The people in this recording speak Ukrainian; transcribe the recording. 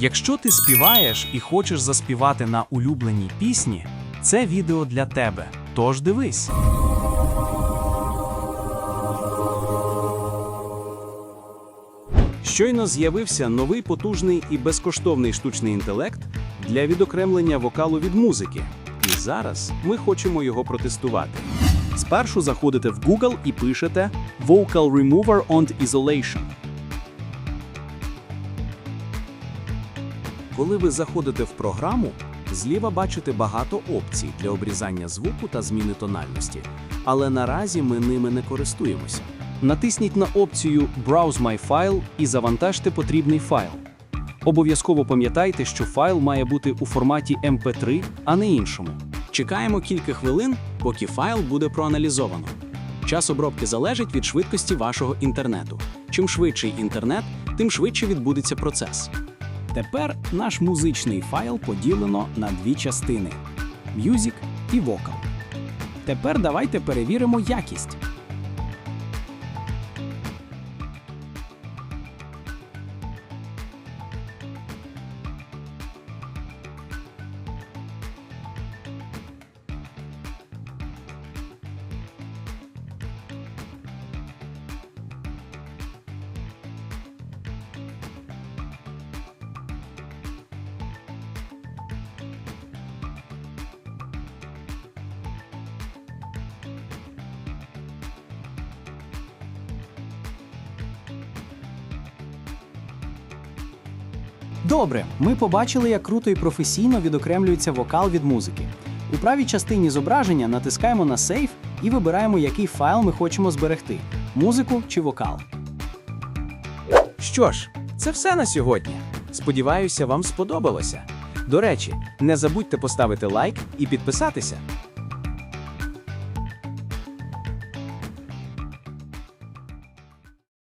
Якщо ти співаєш і хочеш заспівати на улюбленій пісні, це відео для тебе. Тож дивись. Щойно з'явився новий потужний і безкоштовний штучний інтелект для відокремлення вокалу від музики. І зараз ми хочемо його протестувати. Спершу заходите в Google і пишете Vocal Remover and Isolation. Коли ви заходите в програму, зліва бачите багато опцій для обрізання звуку та зміни тональності. Але наразі ми ними не користуємося. Натисніть на опцію Browse My File і завантажте потрібний файл. Обов'язково пам'ятайте, що файл має бути у форматі MP3, а не іншому. Чекаємо кілька хвилин, поки файл буде проаналізовано. Час обробки залежить від швидкості вашого інтернету. Чим швидший інтернет, тим швидше відбудеться процес. Тепер наш музичний файл поділено на дві частини: Music і Vocal. Тепер давайте перевіримо якість. Добре, ми побачили, як круто і професійно відокремлюється вокал від музики. У правій частині зображення натискаємо на Save і вибираємо, який файл ми хочемо зберегти музику чи вокал. Що ж, це все на сьогодні. Сподіваюся, вам сподобалося. До речі, не забудьте поставити лайк і підписатися.